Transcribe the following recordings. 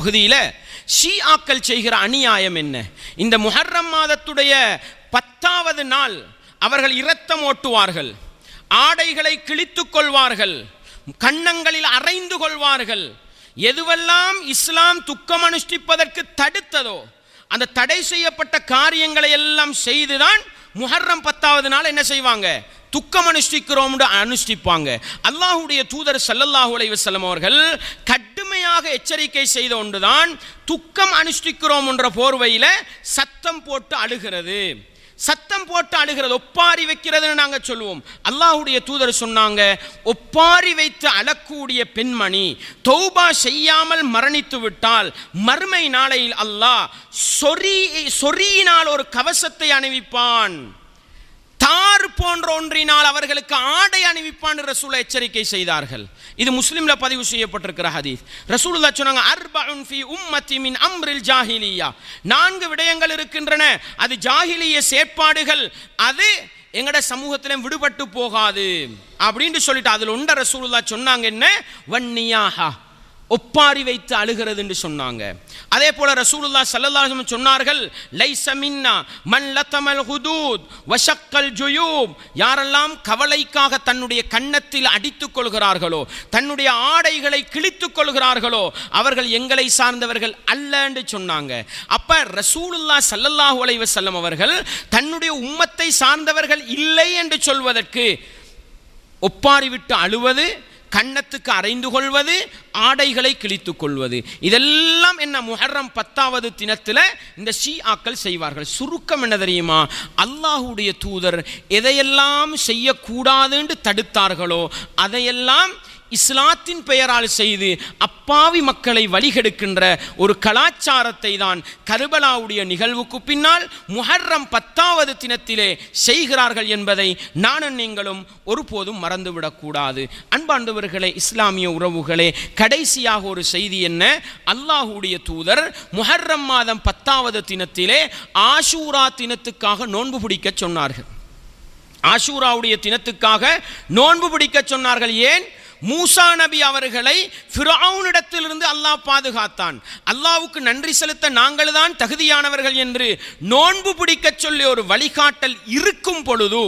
பகுதியில் ஷீஆக்கள் செய்கிற அநியாயம் என்ன? இந்த முஹர்ரம் மாதத்துடைய பத்தாவது நாள் அவர்கள் இரத்தம் ஓட்டுவார்கள் ஆடைகளை கிழித்துக் கொள்வார்கள் கன்னங்களில் அரைந்து கொள்வார்கள். எதுவெல்லாம் இஸ்லாம் துக்கம் அனுஷ்டிப்பதற்கு தடுத்ததோ அந்த தடை செய்யப்பட்ட காரியங்களை எல்லாம் செய்துதான் முஹர்ரம் பத்தாவது நாள் என்ன செய்வாங்க? துக்கம் அனுஷ்டிக்கிறோம் அனுஷ்டிப்பாங்க. அல்லாஹுடைய தூதர் சல்லல்லாஹு அலைவசல்லம் அவர்கள் கட் கடுமையாக எச்சரிக்கை செய்த ஒன்றுதான் துக்கம் அனுஷ்டிக்கிறோம் என்ற போர்வையில சத்தம் போட்டு அழுகிறது. சத்தம் போட்டு அழுகிறது ஒப்பாரி வைக்கிறதுன்னு நாங்கள் சொல்லுவோம். அல்லாஹுடைய தூதர் சொன்னாங்க ஒப்பாரி வைத்து அழக்கூடிய பெண்மணி தௌபா செய்யாமல் மரணித்து விட்டால் மறுமை நாளையில் அல்லாஹ் சொறி சொறியினால் ஒரு கவசத்தை அணிவிப்பான். தார் போன்ற ஒன்றினால் அவர்களுக்கு ஆடை அணிவிப்பான் ரசூல எச்சரிக்கை செய்தார்கள். இது முஸ்லீம்ல பதிவு செய்யப்பட்டிருக்கிற ஹதீஸ். ரசூலுல்லாஹ் சொன்னாங்க அர்பஉன் ஃபி உம்மத்தி மின் அம்ரில் ஜாஹிலியா. நான்கு விடயங்கள் இருக்கின்றன. அது ஜாஹிலிய செயற்பாடுகள். அது எங்கட சமூகத்திலும் விடுபட்டு போகாது. அப்படின்னு சொல்லிட்டு அதில் உண்ட ரசூலுல்லாஹ் சொன்னாங்க என்ன? வன்னியாஹா. ஒப்பாரி வைத்து அழுகிறது என்று சொன்னாங்க. அதே போல ரசூலுல்லாஹ் ஸல்லல்லாஹு சொன்னார்கள் லைஸ மின்னா மன் லத்தமல் ஹுதூத் வஷக்கல் ஜுயூப். யாரெல்லாம் கவலைக்காக தன்னுடைய கன்னத்தில் அடித்துக் கொள்கிறார்களோ தன்னுடைய ஆடைகளை கிழித்துக் கொள்கிறார்களோ அவர்கள் எங்களை சார்ந்தவர்கள் அல்ல என்று சொன்னாங்க. அப்ப ரசூலுல்லாஹ் சல்லல்லாஹு அலைவ செல்லம் அவர்கள் தன்னுடைய உம்மத்தை சார்ந்தவர்கள் இல்லை என்று சொல்வதற்கு ஒப்பாரி விட்டு அழுவது கன்னத்துக்கு அரைந்து கொள்வது ஆடைகளை கிழித்துக் கொள்வது. இதெல்லாம் என்ன முஹர்ரம் பத்தாவது தினத்தில் இந்த ஷீ ஆக்கள் செய்வார்கள். சுருக்கம் என்ன தெரியுமா? அல்லாஹுடைய தூதர் எதையெல்லாம் செய்யக்கூடாதுன்னு தடுத்தார்களோ அதையெல்லாம் இஸ்லாத்தின் பெயரால் செய்து அப் அப்பாவி மக்களை வழிகெடுக்கின்ற ஒரு கலாச்சாரத்தை தான் கருபலாவுடைய நிகழ்வுக்கு பின்னால் முஹர்ரம் பத்தாவது தினத்திலே செய்கிறார்கள் என்பதை நானும் நீங்களும் ஒருபோதும் மறந்துவிடக்கூடாது. அன்பாண்டவர்களே இஸ்லாமிய உறவுகளே கடைசியாக ஒரு செய்தி என்ன? அல்லாஹுடைய தூதர் முஹர்ரம் மாதம் பத்தாவது தினத்திலே ஆஷூரா தினத்துக்காக நோன்பு பிடிக்க சொன்னார்கள். ஆஷூராவுடைய தினத்துக்காக நோன்பு பிடிக்க சொன்னார்கள். ஏன்? மூசா நபி அவர்களை ஃபிரௌனிடத்திலிருந்து அல்லாஹ் பாதுகாத்தான். அல்லாவுக்கு நன்றி செலுத்த நாங்கள் தான் தகுதியானவர்கள் என்று நோன்பு பிடிக்கச் சொல்லி ஒரு வழிகாட்டல் இருக்கும் பொழுது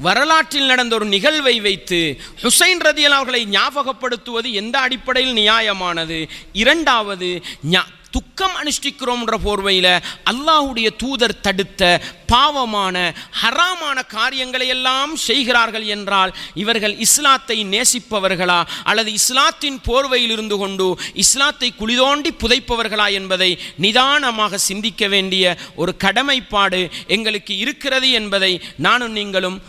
வரலாற்றில் நடந்த ஒரு நிகழ்வை வைத்து ஹுசைன் ரதியல் அவர்களை ஞாபகப்படுத்துவது எந்த அடிப்படையில் நியாயமானது? இரண்டாவது துக்கம் அனுஷ்டிக்கிறோம்ன்ற போர்வையில் அல்லாஹுடைய தூதர் தடுத்த பாவமான ஹராமான காரியங்களை எல்லாம் செய்கிறார்கள் என்றால் இவர்கள் இஸ்லாத்தை நேசிப்பவர்களா? அல்லது இஸ்லாத்தின் போர்வையில் இருந்து கொண்டு இஸ்லாத்தை குளிதோண்டி புதைப்பவர்களா என்பதை நிதானமாக சிந்திக்க வேண்டிய ஒரு கடமைப்பாடு எங்களுக்கு இருக்கிறது என்பதை நானும் நீங்களும்